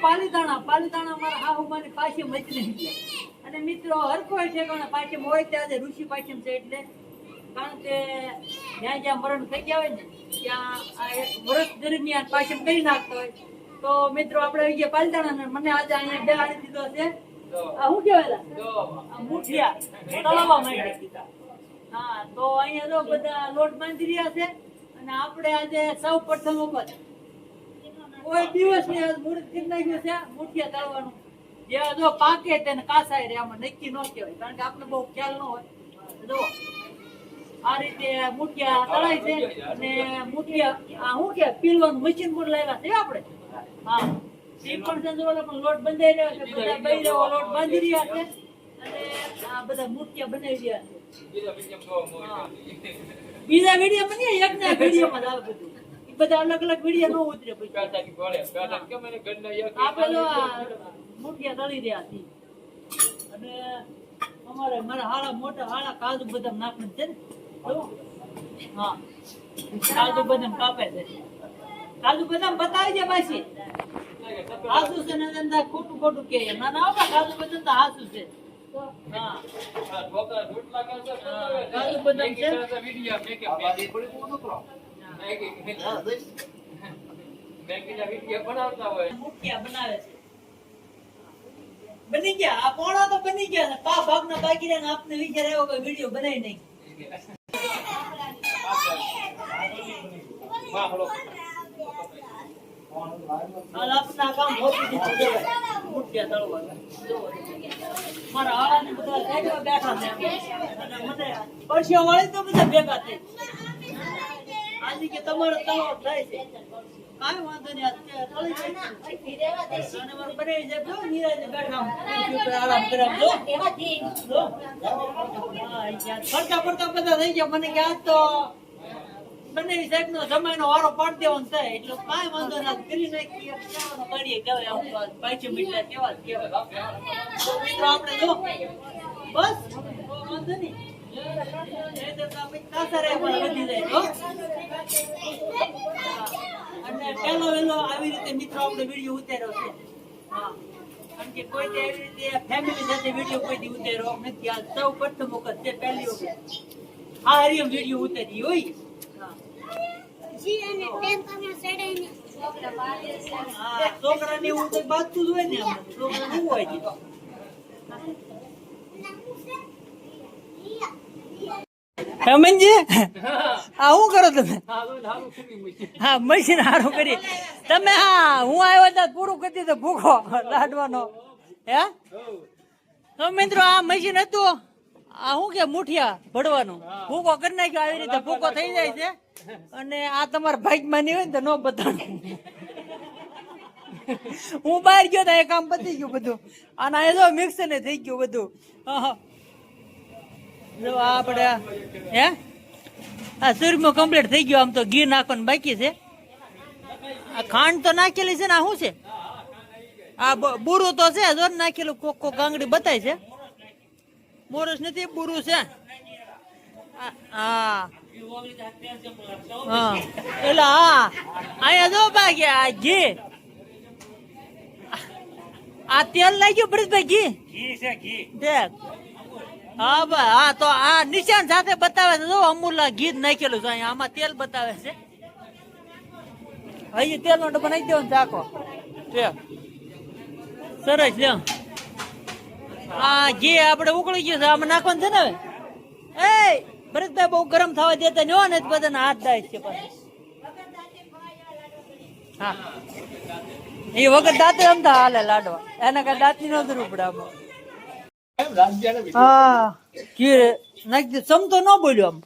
પાલીતાણા મિત્રો, હરખો છે ને મને આજે અહીંયા દીધો છે. કહેવાય? આ મુઠિયા. તળાવવા હા, તો અહીંયા તો બધા લોટ બાંધી રહ્યા છે. અને આપણે આજે સૌ પ્રથમ વખત કોઈ દિવસની મુહૂર્ત કરી નાખ્યું છે મુઠિયા તળવાનું જે જો પાકે તેને કાસાય રે આમાં નક્કી ન કહેવાય કારણ કે આપણે બહુ ખ્યાલ ન હોય. જો આ રીતે મુઠિયા તળાય છે અને મુઠિયા આ શું કે પીલવાનું મશીન પણ લાવ્યા છે આપણે. હા. એ પણ છે પણ લોટ બંધાઈ રહ્યો છે બધા બૈરાઓ લોટ બાંધી રહ્યા છે. અને આ બધા મુઠિયા બનાવી રહ્યા છે. બીજા વીડિયો બની એક ના વીડિયો માં જ આવે બધું. બધા અલગ અલગ વીડિયો નો ઉતરે પછી. આપણે યક આ મુઠિયા દળી રહ્યા હતી અને અમારે મારા હાળા મોટા હાળા કાજુ બદામ નાખવાનું છે ને. હા. કાજુ બદામ કાપે છે. કાજુ બદામ બતાવી દે પાછી. હાસુ છે ને અંદર ખોટું ખોટું કે ના ના આપા કાજુ બદામ તો હાસુ છે. હા. કાજુ બદામ છે. બની ગયા. આ પોણા તો બની ગયા ને પા ભાગના બાકી રહ્યા આપને વિચાર આવ્યો કે વીડિયો બનાવી નહીં. મારા હાળાને બધા બેઠા મને પરસ્યો વાળી તો બધા ભેગા થઈ. આજે કે તમારો તળો થાય છે કાંઈ વાંધો નહીં તળી જાય. અને મારે બને જાય જો નિરાંતે બેઠા આરામ કરે આમ જો. ફરતા ફરતા બધા થઈ ગયા મને કે આ તો બને સાહેબ નો સમય નો વારો પાડી દેવાનો થાય એટલે કાંઈ વાંધો ના કરી નાખીએ કે કરીએ કહેવાય પાંચે મિનિટ કેવા કહેવાય મિત્રો આપણે જો બસ વાંધો નહીં હો. અને પહેલો વહેલો આવી રીતે હા કોઈ દી ઉતાર્યો નથી આ સૌ પ્રથમ વખત છે પહેલી વખત આ હરિયમ વીડિયો હોય હા જી અને હા, એવું કંઈ જ હોય ને છોકરા શું હોય છે? હા. શું કરો તમે? હા મશીન હારું કરી. તમે હા હું આવ્યો ત્યાં પૂરું કરી દીધું ભૂખો લાડવાનો. હે? તો મિત્રો આ મશીન હતું. આ શું કે મુઠિયા ભરવાનું ભૂકો કરી નાખ્યો આવી રીતે ભૂકો થઈ જાય છે. અને આ તમારા ભાગમાં નહીં હોય ને તો ન બતાવું હું બહાર ગયો તો એ કામ પતી ગયું બધું. અને એ જો મિક્સ ને થઈ ગયું બધું. હા જો આ આપણે હે? આ સુરમો કમ્પ્લીટ થઈ ગયો આમ તો ઘી નાખવાનું બાકી છે. આ ખાંડ તો નાખેલી છે ને આ શું છે? આ બુરું તો છે જો નાખેલું કોક કોક ગાંગડી બતાય છે. બોરસ નથી બુરું છે. આ- હા. એટલે હા અહીંયા જો બાકી આ ઘી. આ તેલ નાખ્યું ભરતભાઈ ઘી. દેખ. હા ભાઈ હા, તો આ નિશાન સાથે બતાવે છે. જો અમૂલ ઘી નાખેલું છે, અહીંયા આમાં તેલ બતાવે છે. અહીં તેલ નો ડબ્બો નાખી દેવાનો ચાકો સરસ લ્યો આ ઘી આપણે ઉકળી ગયું છે, આમાં નાખવાનું છે ને હવે? એ ભરતભાઈ બહુ ગરમ થવા દેતા ન હોય ને બધાને હાથ દાય છે હા. એ વગર દાંતે અમતા હાલે લાડવા. એના કાંઈ દાંતની ન જરૂર પડે આમાં. હા. કે નાખી સમ તો ન બોલ્યો આમ.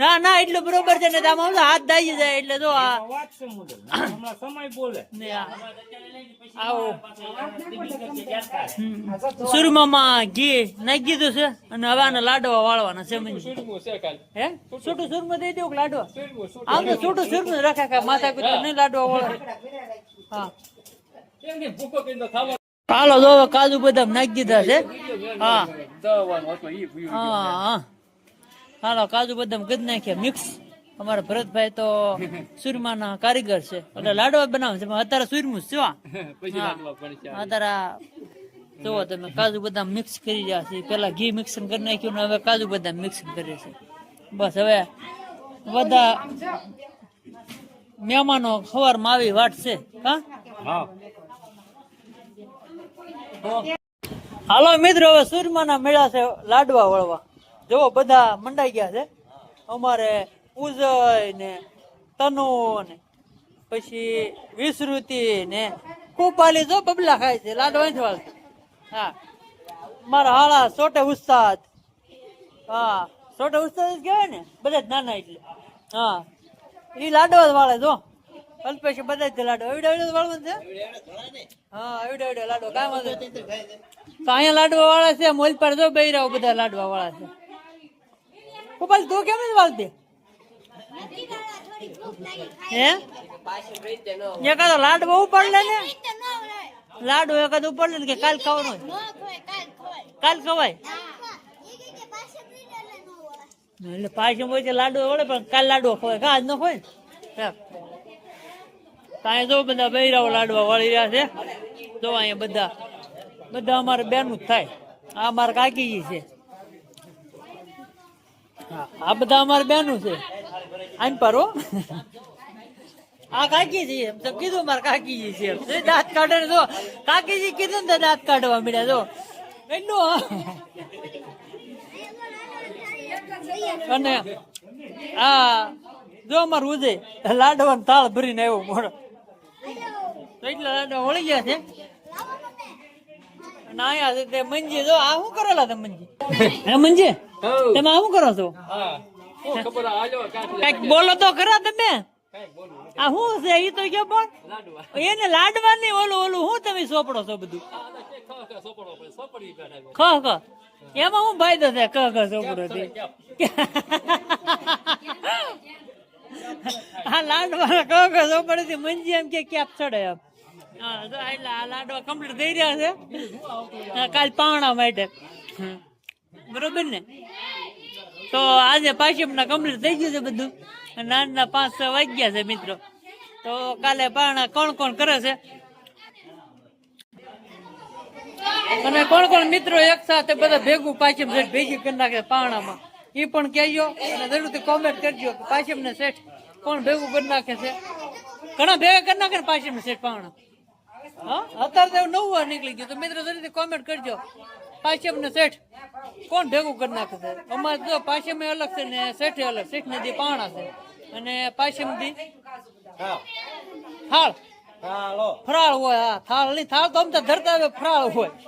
ના ના એટલું બરોબર છે ને આમાં હાથ દાઈ જાય એટલે જો આ ને આ આવો. સુરમામાં ઘી નાખી દીધું છે અને હવે આને લાડવા વાળવાના છે હે? છોટું સુરમું દઈ દેવું કે લાડવા? આમ તો છોટું સુરમું રાખે માથા કુતરા નહીં લાડવા વાળવા હા. કાલો જો કાજુ બદામ નાખી દીધા છે. હા. હા હાલો કાજુ બદામ કરી નાખ્યા મિક્સ. અમારા ભરતભાઈ તો સુરમાના કારીગર છે. એટલે લાડવા બનાવે છે અત્યારે સુરમું છે. અત્યારે જુઓ તમે કાજુ બદામ મિક્સ કરી રહ્યા છે. પેલા ઘી મિક્સ કરી નાખ્યું ને હવે કાજુ બદામ મિક્સ કરે છે. બસ હવે બધા મહેમાનો સવારમાં આવી વાટ છે હા. હાલો મિત્રો, હવે સુરમાના મેળા છે લાડવા વળવા. જો બધા મંડાઈ ગયા છે. અમારે ઉજય ને તનુ ને પછી વિસ્મૃતિ ને કુપાલી જો બબલા ખાય છે, લાડવા નથી હા. મારા હાળા સોટે ઉસ્તાદ. હા, સોટે ઉસ્તાદ કહેવાય ને, બધા જ નાના એટલે. હા. એ લાડવા વાળે જો. અલ્પેશ બધા જ લાડવા એવડે એવડે વાળવાનું છે હા એવડે એવડે લાડવા કાંઈ વાંધો નહીં. તો અહીંયા લાડવા વાળા છે મોલ પર જો બૈરાઓ બધા લાડવા વાળા છે ગોપાલ તું કેમ નથી વાળતી નથી ખાવા, થોડી ભૂખ લાગી હે એકાદો લાડવો ઉપાડ લે ને ખાઈ તો ન વળાય. લાડવો એકાદ ઉપાડ લે ને કે કાલ ખાવાનો હોય. ન ખવાય, કાલ ખવાય. કાલ ખવાય હા. એ કે કે પાસે ફ્રી એટલે ન વળાય. એટલે પાછી હોય છે લાડવો વળે પણ કાલ લાડવો ખવાય કા આજ નો ખવાય ને એમ. તો અહીંયા જો બધા બૈરાઓ લાડવા વાળી રહ્યા છે, જો અહીંયા બધા બધા અમારે બેનું જ થાય. આ અમારા કાકીજી છે. આ બધા અમારે બેનું છે. આમ પરો. આ કાકીજી એમ તો કીધું મારા કાકીજી છે એમ. દાંત કાઢે જો કાકીજી કીધું ને દાંત કાઢવા મળ્યા, જો. અને આ, જો અમારું ઉજે લાડવાનું તાળ ભરીને આવ્યો મોડો એટલા લાડવા વળી ગયા છે. છે તે મંજી જો આ શું કરેલા તમે મંજી? હે મંજી? તમે આ શું કરો છો? કંઈક બોલો તો ખરા તમે? આ શું છે? એ તો કે પણ એને લાડવાની ઓલું ઓલું શું તમે સોપડો છો બધું? ખ ખ એમાં હું ફાયદો છે ક ક સોપડો થી આ લાડવા ક ક સોપડે મંજી એમ કે ક્યાંક ચડે એમ. હા એટલે આ લાડવા કમ્પ્લીટ થઈ રહ્યા છે. કાલ પાવણા માટે. બરોબર ને? તો આજે પાછીમના કમ્પ્લીટ થઈ ગયું છે બધું. નાના પાંચ છ વાગ્યા છે મિત્રો. તો કાલે પાણા કોણ કોણ કરે છે? અને કોણ કોણ મિત્રો એક સાથે બધા ભેગું પાછીમ શેઠ ભેગી કરી નાખે પાણામાં એ પણ કહેજો અને જરૂરથી કોમેન્ટ કરજો કે પાછીમને શેઠ કોણ ભેગું કરી નાખે છે? ઘણા ભેગા કરી નાખે ને પાછીમને શેઠ પાણા હા? અત્યારે તો નવું વાર નીકળી ગયું. તો મિત્રો જરૂરથી કોમેન્ટ કરજો. પાછીમને શેઠ કોણ ભેગું કરી નાખે છે? અમારે જો પાછીમ અલગ છે ને શેઠે અલગ. શેઠ નદી પાણા છે. અને પાછીમ દી થાળ. ફરાળ હોય હા. થાળ નહીં થાળ તો અમતા ધરતા હવે ફરાળ હોય.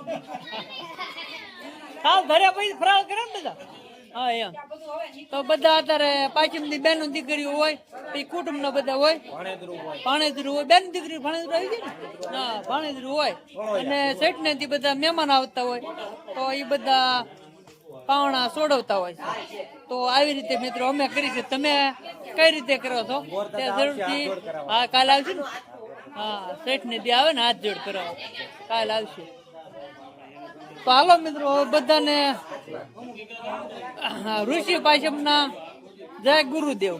થાળ ધર્યા પછી ફરાળ કરે ને બધા. હા એમ. તો બધા અત્યારે પાછીમની બેનો દીકરીઓ હોય પછી કુટુંબ ના બધા હોય. ભાણેજરું હોય. બેન દીકરી ભાણેજરું આવી ગઈ ને? હા ભાણેજરું હોય. અને ને બધા મહેમાન આવતા હોય. તો એ બધા પાવણા સોડવતા હોય. છે તો આવી રીતે મિત્રો અમે કરી છે. તમે કઈ રીતે કરો છો? તે જરૂરથી હા કાલ આવશે ને? હા શેઠ ને ત્યાં આવે ને હાથ જોડ કરાવો. કાલ આવશે. તો મિત્રો બધાને ઋષિ પાછમના જય ગુરુદેવ.